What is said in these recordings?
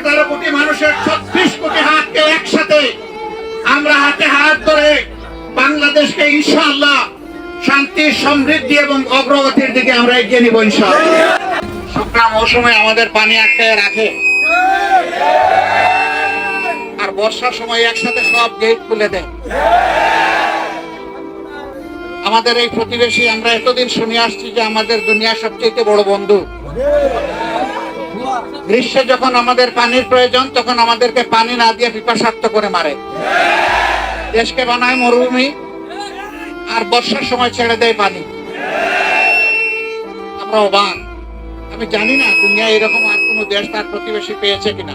আঠারো কোটি মানুষের ছত্রিশ কোটি হাতকে একসাথে আমরা হাতে হাত ধরে বাংলাদেশকে ইনশাআল্লাহ শান্তি, সমৃদ্ধি এবং অগ্রগতির দিকে আমরা এগিয়ে নিব শুকনা মৌসুমে আমাদের পানি আটকায় রাখে। আর বর্ষার সময় একসাথে সব গেট খুলে দেয়। আমাদের এই প্রতিবেশী, আমরা এতদিন শুনে আসছি যে আমাদের দুনিয়ার সবচেয়ে বড় বন্ধু। গ্রীষ্মে যখন আমাদের পানির প্রয়োজন, তখন আমাদেরকে পানি না দিয়ে পিপাসার্থ করে মারে। দেশকে বানায় মরুভূমি, আর বর্ষার সময় ছেড়ে দেয় পানি। আমরা অবাক। আমি জানি না দুনিয়া এরকম আর কোন দেশ তার প্রতিবেশী পেয়েছে কিনা।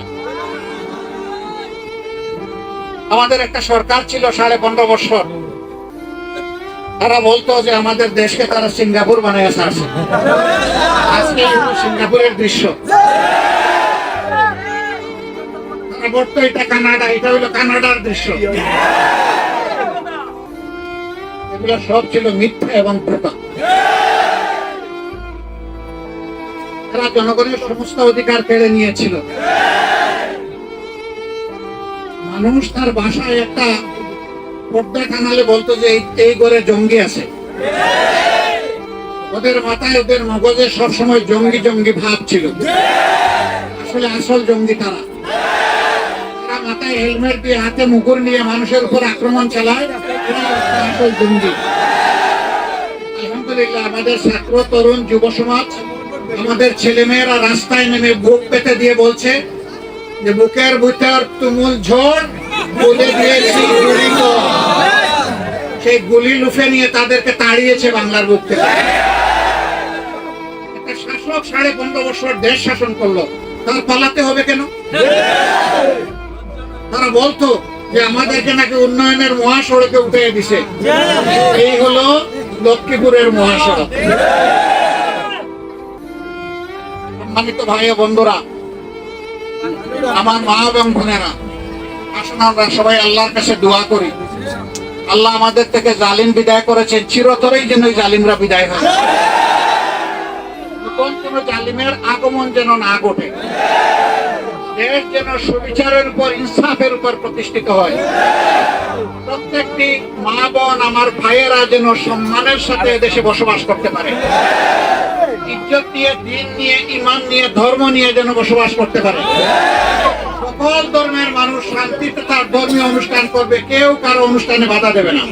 আমাদের একটা সরকার ছিল সাড়ে পনেরো বছর। তারা বলতো যে আমাদের দেশকে তারা সিঙ্গাপুর বানিয়ে ছাড়ছে। আজকে সিঙ্গাপুরের দৃশ্য। এগুলো সব ছিল এবং তারা জনগণের অধিকার কেড়ে নিয়েছিল। মানুষ তার বাসায় একটা বলতো যে এই- ঘরে জঙ্গি আছে। ওদের মাথায় ওদের মগজে সবসময় জঙ্গি জঙ্গি ভাব ছিল। আসলে আসল জঙ্গি তারা। মাথায় হেলমেট দিয়ে হাতে মুকুর নিয়ে মানুষের উপর আক্রমণ চালায়। জঙ্গি। আমাদের ছাত্র, তরুণ, যুব সমাজ, আমাদের ছেলেমেয়েরা রাস্তায় নেমে বুক পেতে দিয়ে বলছে যে, বুকের ভিতর তুমুল ঝড় দিয়েছি। সেই গুলি লুফে নিয়ে তাদেরকে তাড়িয়েছে বাংলার বুক থেকে। শাসক সাড়ে পনেরো বছর দেশ শাসন করল। তার পালাতে হবে কেন? তারা বলতো যে আমাদেরকে নাকি উন্নয়নের মহাসড়কে উঠে দিছে। এই হলো লক্ষ্মীপুরের মহাসড়ক। সম্মানিত ভাই বন্ধুরা, আমার মা এবং বোনেরা আসুন আমরা সবাই আল্লাহর কাছে দোয়া করি। আল্লাহ আমাদের থেকে জালিম বিদায় করেছেন। চিরতরেই যেন জালিমরা বিদায় হয়। নতুন কোন জালিমের আগমন যেন না ঘটে। দেশ যেন সুবিচারের উপর, ইনসাফের উপর প্রতিষ্ঠিত হয়। প্রত্যেকটি মা বোন, আমার ভাইয়েরা যেন সম্মানের সাথে দেশে বসবাস করতে পারে। ইজ্জত নিয়ে দিন নিয়ে ইমান নিয়ে, ধর্ম নিয়ে যেন বসবাস করতে পারে। সকল ধর্মের মানুষ শান্তিতে তার ধর্মীয় অনুষ্ঠান করবে। কেউ কারও অনুষ্ঠানে বাধা দেবে না।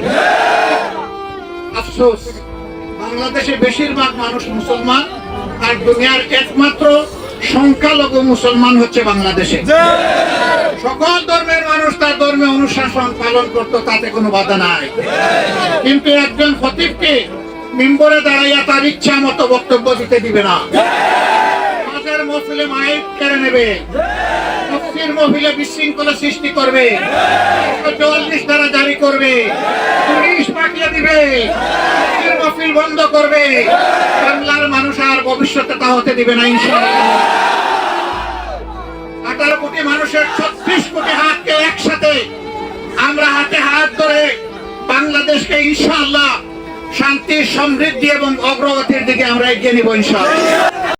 আফসোস। বাংলাদেশে বেশিরভাগ মানুষ মুসলমান, আর দুনিয়ার একমাত্র সংখ্যালঘু মুসলমান হচ্ছে বাংলাদেশে। সকল ধর্মের মানুষ তার ধর্মীয় অনুশাসন পালন করতো, তাতে কোনো বাধা নাই। কিন্তু একজন খতিবকে মিম্বরে দাঁড়াইয়া তার ইচ্ছা মতো বক্তব্য দিতে দিবে না। মহফিলে মাইক কেড়ে নেবে। তফসির মহফিলে বিশৃঙ্খলা সৃষ্টি করবে। চুয়াল্লিশ ধারা জারি করবে। পুলিশ পাঠিয়ে দিবে। মহফিল বন্ধ করবে। বাংলার মানুষ আর ভবিষ্যতে তা হতে দিবে না আঠারো কোটি মানুষের ছত্রিশ কোটি হাতকে একসাথে আমরা হাতে হাত ধরে বাংলাদেশকে ইনশাআল্লাহ শান্তি, সমৃদ্ধি এবং অগ্রগতির দিকে আমরা এগিয়ে নিব, ইনশাআল্লাহ।